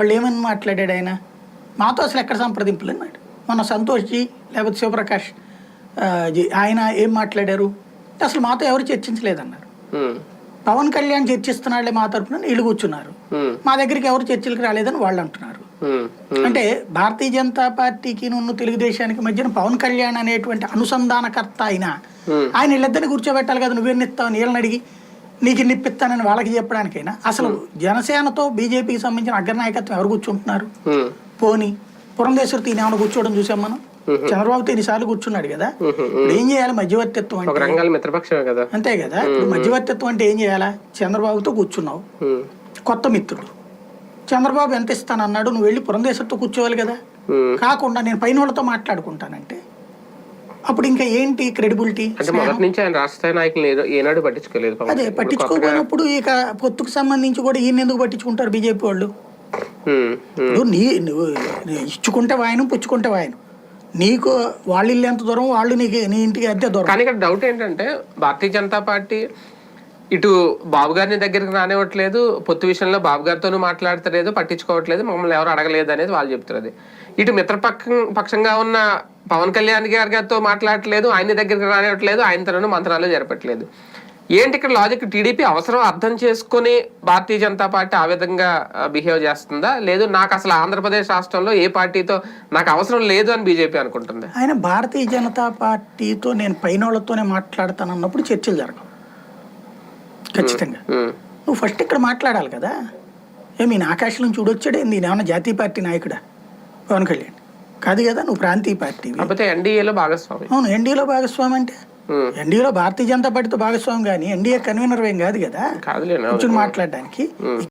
వాళ్ళు ఏమని మాట్లాడాడు ఆయన? మాతో అసలు ఎక్కడ సంప్రదింపులు అన్నాడు? మొన్న సంతోష్ జీ లేకపోతే శివప్రకాష్ జీ ఆయన ఏం మాట్లాడారు? అసలు మాతో ఎవరు చర్చించలేదన్నారు. పవన్ కళ్యాణ్ చర్చిస్తున్నాడులే మా తరపున వీళ్ళు కూర్చున్నారు. మా దగ్గరికి ఎవరు చర్చలకు రాలేదని వాళ్ళు అంటున్నారు. అంటే భారతీయ జనతా పార్టీకి నువ్వు తెలుగుదేశానికి మధ్యన పవన్ కళ్యాణ్ అనేటువంటి అనుసంధానకర్త అయిన. ఆయన వీళ్ళిద్దరిని కూర్చోబెట్టాలి కదా నువ్వేం ఇస్తావు వీళ్ళని అడిగి నీకు ఇన్ని ఇప్పిస్తానని వాళ్ళకి చెప్పడానికైనా అసలు జనసేనతో బీజేపీకి సంబంధించిన అగ్రనాయకత్వం ఎవరు కూర్చుంటున్నారు? పోని పురంధేశ్వరి ఈయన ఏమైనా కూర్చోవడం చూసాం మనం? చంద్రబాబుతో ఎన్నిసార్లు కూర్చున్నాడు కదా? ఇప్పుడు ఏం చేయాలి మధ్యవర్తిత్వం ఒక అంటే? రంగాల మిత్రపక్షమే కదా? అంతే కదా? ఇప్పుడు మధ్యవర్తిత్వం అంటే ఏం చేయాలా? చంద్రబాబుతో కూర్చున్నావు. కొత్త మిత్రుడు. చంద్రబాబు ఎంత ఇస్తానన్నాడు? నువ్వు వెళ్ళి పురంధేశ్వరితో కూర్చోవాలి కదా. కాకుండా నేను పైన వాళ్ళతో మాట్లాడుకుంటానంటే అప్పుడు ఇంకా ఏంటి క్రెడిబిలిటీ అంటే మొదటి నుంచి ఆయన రాష్ట్ర నాయకులు ఏనాడు పట్టించుకోలేదు అదే. పట్టించుకోకపోయినప్పుడు ఇక పొత్తుకు సంబంధించి కూడా ఈయన ఎందుకు పట్టించుకుంటారు బీజేపీ వాళ్ళు? నువ్వు నీ నువ్వు ఇచ్చుకుంటే వాయను పుచ్చుకుంటే వాయను. నీకు వాళ్ళు ఇల్లు ఎంత దూరం వాళ్ళు నీకు నీ ఇంటికి అద్దె దూరం. కానీ ఇక్కడ డౌట్ ఏంటంటే భారతీయ జనతా పార్టీ ఇటు బాబు గారిని దగ్గరికి రానివ్వట్లేదు పొత్తు విషయంలో బాబు గారితోనూ మాట్లాడతలేదు పట్టించుకోవట్లేదు మమ్మల్ని ఎవరు అడగలేదు అనేది వాళ్ళు చెప్తున్నది. ఇటు మిత్రపక్షం పక్షంగా ఉన్న పవన్ కళ్యాణ్ గారి గారితో మాట్లాడట్లేదు ఆయన దగ్గరికి రానివ్వట్లేదు ఆయనతోనూ మంత్రాలు జరపట్లేదు. ఏంటి ఇక్కడ లాజిక్ టీడీపీ అవసరం అర్థం చేసుకొని భారతీయ జనతా పార్టీ ఆ విధంగా బిహేవ్ చేస్తుందా? లేదు నాకు అసలు ఆంధ్రప్రదేశ్ రాష్ట్రంలో ఏ పార్టీతో నాకు అవసరం లేదు అని బీజేపీ అనుకుంటుంది. ఆయన భారతీయ జనతా పార్టీతో నేను పైన వాళ్ళతోనే మాట్లాడతాను అన్నప్పుడు చర్చలు జరగవు. ఖచ్చితంగా. నువ్వు ఫస్ట్ ఇక్కడ మాట్లాడాలి కదా. ఏమి ఆకాశం నుంచి చూడొచ్చాడే నేను ఏమన్నా జాతీయ పార్టీ నాయకుడా? పవన్ కళ్యాణ్. కాదు కదా నువ్వు ప్రాంతీయ కాకపోతే ఎన్డీఏలో భాగస్వామి. అవును ఎన్డీఏలో భాగస్వామి అంటే. ఎన్డీఏలో భారతీయ జనతా పార్టీతో భాగస్వామి కానీ ఎన్డీఏ కన్వీనర్ ఏం కాదు కదా? కాదులే కూర్చొని మాట్లాడడానికి.